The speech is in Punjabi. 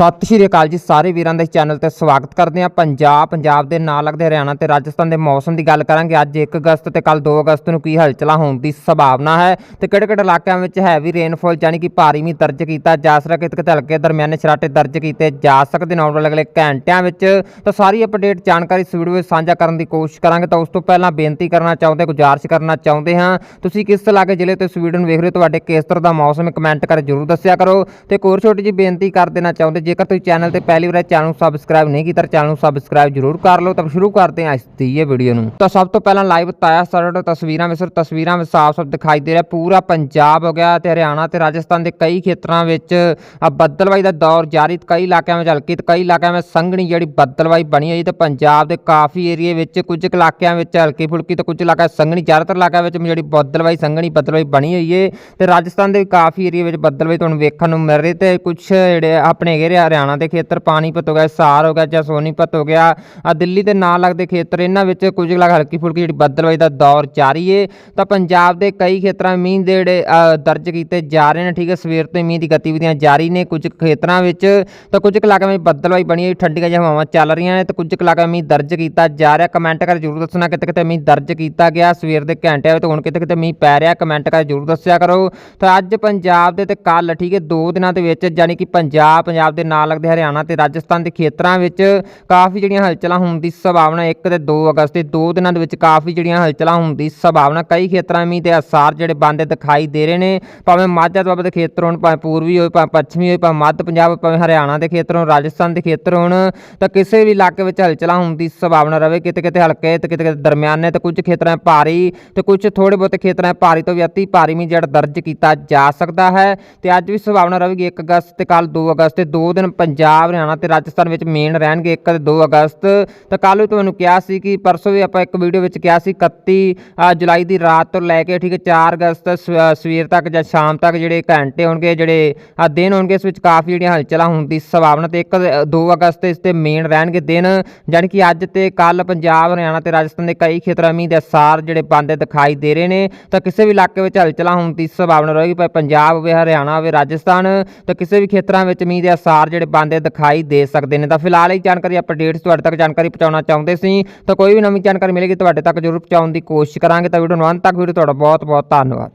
ਸਤਿ ਸ਼੍ਰੀ ਅਕਾਲ ਜੀ ਸਾਰੇ ਵੀਰਾਂ ਦਾ ਚੈਨਲ ਤੇ ਸਵਾਗਤ ਕਰਦੇ ਹਾਂ। ਪੰਜਾਬ ਪੰਜਾਬ ਦੇ ਨਾਲ ਲੱਗਦੇ ਹਰਿਆਣਾ ਤੇ ਰਾਜਸਥਾਨ ਦੇ ਮੌਸਮ ਦੀ ਗੱਲ ਕਰਾਂਗੇ। ਅੱਜ 1 ਅਗਸਤ ਤੇ ਕੱਲ 2 ਅਗਸਤ ਨੂੰ ਕੀ ਹਲਚਲਾਂ ਹੋਣ ਦੀ ਸੰਭਾਵਨਾ ਹੈ ਤੇ ਕਿਹੜੇ ਕਿਹੜੇ ਇਲਾਕਿਆਂ ਵਿੱਚ ਹੈਵੀ ਰੇਨਫਾਲ ਯਾਨੀ ਕਿ ਭਾਰੀ ਮੀਂਹ ਦਰਜ ਕੀਤਾ ਜਾ ਸਕਦਾ ਕਿਤੇ ਕਿਤੇ ਹਲਕੇ ਦਰਮਿਆਨੇ ਛਰਾਟੇ ਦਰਜ ਕੀਤੇ ਜਾ ਸਕਦੇ ਨੇ। ਆਉਣ ਵਾਲੇ ਅਗਲੇ ਘੰਟਿਆਂ ਵਿੱਚ ਤਾਂ ਸਾਰੀ ਅਪਡੇਟ ਜਾਣਕਾਰੀ ਇਸ ਵੀਡੀਓ ਵਿੱਚ ਸਾਂਝਾ ਕਰਨ ਦੀ ਕੋਸ਼ਿਸ਼ ਕਰਾਂਗੇ। ਤਾਂ ਉਸ ਤੋਂ ਪਹਿਲਾਂ ਬੇਨਤੀ ਕਰਨਾ ਚਾਹੁੰਦੇ, ਗੁਜ਼ਾਰਿਸ਼ ਕਰਨਾ ਚਾਹੁੰਦੇ ਹਾਂ। ਤੁਸੀਂ ਕਿਸ ਇਲਾਕੇ ਜ਼ਿਲ੍ਹੇ ਤੋਂ ਇਸ ਵੀਡੀਓ ਨੂੰ ਵੇਖ ਰਹੇ ਹੋ, ਤੁਹਾਡੇ ਕਿਸ ਤਰ੍ਹਾਂ ਦਾ ਮੌਸਮ ਕਮੈਂਟ ਕਰ ਜਰੂਰ ਦੱਸਿਆ ਕਰੋ। ਤੇ ਇੱਕ ਹੋਰ ਛੋਟੀ ਜਿਹੀ ਬੇਨਤੀ ਕਰ ਦੇਣਾ ਚਾਹੁੰਦੇ ਜੇਕਰ ਤੁਸੀਂ ਚੈਨਲ ਤੇ ਪਹਿਲੀ ਵਾਰ ਚੈਨਲ ਨੂੰ ਸਬਸਕ੍ਰਾਈਬ ਨਹੀਂ ਕੀਤਾ, ਤਾਂ ਚੈਨਲ ਨੂੰ ਸਬਸਕ੍ਰਾਈਬ ਜਰੂਰ ਕਰ ਲਓ। ਤਾਂ ਸ਼ੁਰੂ ਕਰਦੇ ਹਾਂ ਇਸ ਦੀ ਇਹ ਵੀਡੀਓ ਨੂੰ। ਤਾਂ ਸਭ ਤੋਂ ਪਹਿਲਾਂ ਲਾਈਵ ਤਾਇਆ ਸਰਟ ਤਸਵੀਰਾਂ ਵਿੱਚ ਸਿਰ ਤਸਵੀਰਾਂ ਵਿੱਚ ਸਾਫ਼-ਸਾਫ਼ ਦਿਖਾਈ ਦੇ ਰਿਹਾ। ਪੂਰਾ ਪੰਜਾਬ ਹੋ ਗਿਆ ਤੇ ਹਰਿਆਣਾ ਤੇ ਰਾਜਸਥਾਨ ਦੇ ਕਈ ਖੇਤਰਾਂ ਵਿੱਚ ਬੱਦਲਵਾਈ ਦਾ ਦੌਰ ਜਾਰੀ ਕਈ ਇਲਾਕਿਆਂ ਵਿੱਚ ਹਲਕੀ ਤੇ ਕਈ ਇਲਾਕਿਆਂ ਵਿੱਚ ਸੰਘਣੀ ਜਿਹੜੀ ਬੱਦਲਵਾਈ ਬਣੀ ਹੋਈ ਤੇ ਪੰਜਾਬ ਦੇ ਕਾਫੀ ਏਰੀਏ ਵਿੱਚ ਕੁਝ ਕੁ ਇਲਾਕਿਆਂ ਵਿੱਚ ਹਲਕੀ ਫੁਲਕੀ ਤੇ ਕੁਝ ਇਲਾਕਾ ਸੰਘਣੀ, ਜ਼ਿਆਦਾਤਰ ਇਲਾਕਿਆਂ ਵਿੱਚ ਜਿਹੜੀ ਬੱਦਲਵਾਈ, ਸੰਘਣੀ ਬੱਦਲਵਾਈ ਬਣੀ ਹੋਈ ਏ ਤੇ ਰਾਜਸਥਾਨ ਦੇ ਕਾਫੀ ਏਰੀਏ ਵਿੱਚ ਬੱਦਲਵਾਈ ਤੁਹਾਨੂੰ ਵੇਖਣ ਨੂੰ ਮਿਲ ਰਹੀ ਤੇ ਕੁਝ ਜਿਹੜੇ ਆਪਣੇ ਹੈਗੇ ਨੇ ਹਰਿਆਣਾ ਦੇ ਖੇਤਰ ਪਾਣੀਪਤ ਹੋ ਗਿਆ ਸਾਰ ਹੋ ਗਿਆ, ਜਾਂ ਸੋਨੀਪਤ ਹੋ ਗਿਆ। ਆ ਦਿੱਲੀ ਦੇ ਨਾਲ ਲੱਗਦੇ ਖੇਤਰ, ਇਹਨਾਂ ਵਿੱਚ ਕੁਝ ਇਲਾਕਾ ਹਲਕੀ ਫੁਲਕੀ ਜਿਹੜੀ ਬੱਦਲਵਾਈ ਦਾ ਦੌਰ ਜਾਰੀ ਏ। ਤਾਂ ਪੰਜਾਬ ਦੇ ਕਈ ਖੇਤਰਾਂ ਮੀਂਹ ਦੇ ਜਿਹੜੇ ਦਰਜ ਕੀਤੇ ਜਾ ਰਹੇ ਨੇ, ਠੀਕ ਹੈ, ਸਵੇਰ ਤੋਂ ਮੀਂਹ ਦੀ ਗਤੀਵਿਧੀਆਂ ਜਾਰੀ ਨੇ ਕੁਝ ਕੁ ਖੇਤਰਾਂ ਵਿੱਚ। ਤਾਂ ਕੁਝ ਕੁ ਇਲਾਕਿਆਂ ਵਿੱਚ ਬੱਦਲਵਾਈ ਬਣੀ ਹੋਈ, ਠੰਡੀਆਂ ਜਿਹੀਆਂ ਹਵਾਵਾਂ ਚੱਲ ਰਹੀਆਂ ਨੇ, ਤੇ ਕੁਝ ਕੁ ਇਲਾਕਿਆਂ ਮੀਂਹ ਦਰਜ ਕੀਤਾ ਜਾ ਰਿਹਾ। ਕਮੈਂਟ ਕਰ ਜਰੂਰ ਦੱਸਣਾ ਕਿਤੇ ਕਿਤੇ ਮੀਂਹ ਦਰਜ ਕੀਤਾ ਗਿਆ। ਸਵੇਰ ਦੇ ਘੰਟਿਆਂ ਵਿੱਚ ਹੁਣ ਕਿਤੇ ਕਿਤੇ ਮੀਂਹ ਪੈ ਰਿਹਾ, ਕਮੈਂਟ ਕਰ ਜਰੂਰ ਦੱਸਿਆ ਕਰੋ। ਤਾਂ ਅੱਜ ਪੰਜਾਬ ਦੇ ਤੇ ਕੱਲ ਠੀਕ ਹੈ, ਦੋ ਦਿਨਾਂ ਦੇ ਵਿੱਚ ਯਾਨੀ ਕਿ ਪੰਜਾਬ ਪੰਜਾਬ ਦੇ ਨਾਲ ਲੱਗਦੇ ਹਰਿਆਣਾ ਤੇ ਰਾਜਸਥਾਨ ਦੇ ਖੇਤਰਾਂ ਵਿੱਚ ਕਾਫੀ ਜਿਹੜੀਆਂ ਹਲਚਲਾਂ ਹੋਣ ਦੀ ਸੰਭਾਵਨਾ 1 ਤੇ 2 ਅਗਸਤ ਦੇ ਦੋ ਦਿਨਾਂ ਦੇ ਵਿੱਚ ਕਾਫੀ ਜਿਹੜੀਆਂ ਹਲਚਲਾਂ ਹੋਣ ਦੀ ਸੰਭਾਵਨਾ। ਕਈ ਖੇਤਰਾਂ ਵਿੱਚ ਦੇ ਅਸਾਰ ਜਿਹੜੇ ਬੰਦ ਦਿਖਾਈ ਦੇ ਰਹੇ ਨੇ। ਭਾਵੇਂ ਮਾਝਾ ਦੁਆਬੇ ਦੇ ਖੇਤਰ ਹੋਣ, ਭਾਵੇਂ ਪੂਰਬੀ ਹੋਏ, ਭਾਵੇਂ ਪੱਛਮੀ ਹੋਏ, ਭਾਵੇਂ ਮੱਧ ਪੰਜਾਬ, ਭਾਵੇਂ ਹਰਿਆਣਾ ਦੇ ਖੇਤਰ ਹੋਣ, ਰਾਜਸਥਾਨ ਦੇ ਖੇਤਰ ਹੋਣ, ਤਾਂ ਕਿਸੇ ਵੀ ਇਲਾਕੇ ਵਿੱਚ ਹਲਚਲਾਂ ਹੋਣ ਦੀ ਸੰਭਾਵਨਾ ਰਹੇ ਕਿਤੇ ਕਿਤੇ ਹਲਕੇ, ਤੇ ਕਿਤੇ ਕਿਤੇ ਦਰਮਿਆਨੇ ਤੇ ਕੁਝ ਖੇਤਰਾਂ 'ਚ ਭਾਰੀ ਤੇ ਕੁਝ ਥੋੜੇ ਬਹੁਤੇ ਖੇਤਰਾਂ ਭਾਰੀ ਤੋਂ ਵੀ ਅਤੀ ਭਾਰੀ ਮੀਂਹ ਜਿਹੜਾ ਦਰਜ ਕੀਤਾ ਜਾ ਸਕਦਾ ਹੈ। ਤੇ ਅੱਜ ਵੀ ਸੰਭਾਵਨਾ ਰਹੇਗੀ 1 ਅਗਸਤ ਤੇ ਕੱਲ 2 ਅਗਸਤ ਤੇ ਦੋ ਦਿਨ ਪੰਜਾਬ, ਹਰਿਆਣਾ ਤੇ ਰਾਜਸਥਾਨ ਵਿੱਚ ਮੇਨ ਰਹਿਣਗੇ 1 ਤੇ 2 ਅਗਸਤ। ਤਾਂ ਕੱਲ ਵੀ ਤੁਹਾਨੂੰ ਕਿਹਾ ਸੀ ਕਿ ਪਰਸੋਂ ਵੀ ਆਪਾਂ ਇੱਕ ਵੀਡੀਓ ਵਿੱਚ ਕਿਹਾ ਸੀ 31 ਜੁਲਾਈ ਦੀ ਰਾਤ ਤੋਂ ਲੈ ਕੇ ਠੀਕ ਹੈ 4 ਅਗਸਤ ਸਵ- ਸਵੇਰ ਤੱਕ ਜਾਂ ਸ਼ਾਮ ਤੱਕ ਜਿਹੜੇ ਘੰਟੇ ਹੋਣਗੇ, ਜਿਹੜੇ ਆ ਦਿਨ ਹੋਣਗੇ, ਇਸ ਵਿੱਚ ਕਾਫੀ ਜਿਹੜੀਆਂ ਹਲਚਲਾਂ ਹੋਣ ਦੀ ਸੰਭਾਵਨਾ ਤੇ 1 2 ਅਗਸਤ ਇਸ ਤੇ ਮੇਨ ਰਹਿਣਗੇ ਦਿਨ। ਜਾਣੀ ਕਿ ਅੱਜ ਤੇ ਕੱਲ ਪੰਜਾਬ, ਹਰਿਆਣਾ ਤੇ ਰਾਜਸਥਾਨ ਦੇ ਕਈ ਖੇਤਰਾਂ ਮੀਂਹ ਦੇ ਅਸਾਰ ਜਿਹੜੇ ਬੰਦੇ ਦਿਖਾਈ ਦੇ ਰਹੇ ਨੇ। ਤਾਂ ਕਿਸੇ ਵੀ ਇਲਾਕੇ ਵਿੱਚ ਹਲਚਲਾਂ ਹੋਣ ਦੀ ਸੰਭਾਵਨਾ ਰਹੇਗੀ, ਭਾਵੇਂ ਪੰਜਾਬ ਹੋਵੇ, ਹਰਿਆਣਾ ਹੋਵੇ, ਰਾਜਸਥਾਨ। ਤਾਂ ਕਿਸੇ ਵੀ ਖੇਤਰਾਂ ਵਿੱਚ ਮੀਂਹ ਦੇ ਅਸਾਰ ਜਿਹੜੇ ਬੰਦੇ ਦਿਖਾਈ ਦੇ ਸਕਦੇ ਨੇ। ਤਾਂ ਫਿਲਹਾਲ ਇਹ ਜਾਣਕਾਰੀ ਅਪਡੇਟਸ ਤੁਹਾਡੇ ਤੱਕ ਜਾਣਕਾਰੀ ਪਹੁੰਚਾਉਣਾ ਚਾਹੁੰਦੇ ਸੀ। ਤਾਂ ਕੋਈ ਵੀ ਨਵੀਂ ਜਾਣਕਾਰੀ ਮਿਲੇਗੀ, ਤੁਹਾਡੇ ਤੱਕ ਜ਼ਰੂਰ ਪਹੁੰਚਾਉਣ ਦੀ ਕੋਸ਼ਿਸ਼ ਕਰਾਂਗੇ। ਤਾਂ ਵੀਡੀਓ ਨੂੰ ਅੰਤ ਤੱਕ ਵੀਡੀਓ ਤੁਹਾਡਾ ਬਹੁਤ ਬਹੁਤ ਧੰਨਵਾਦ।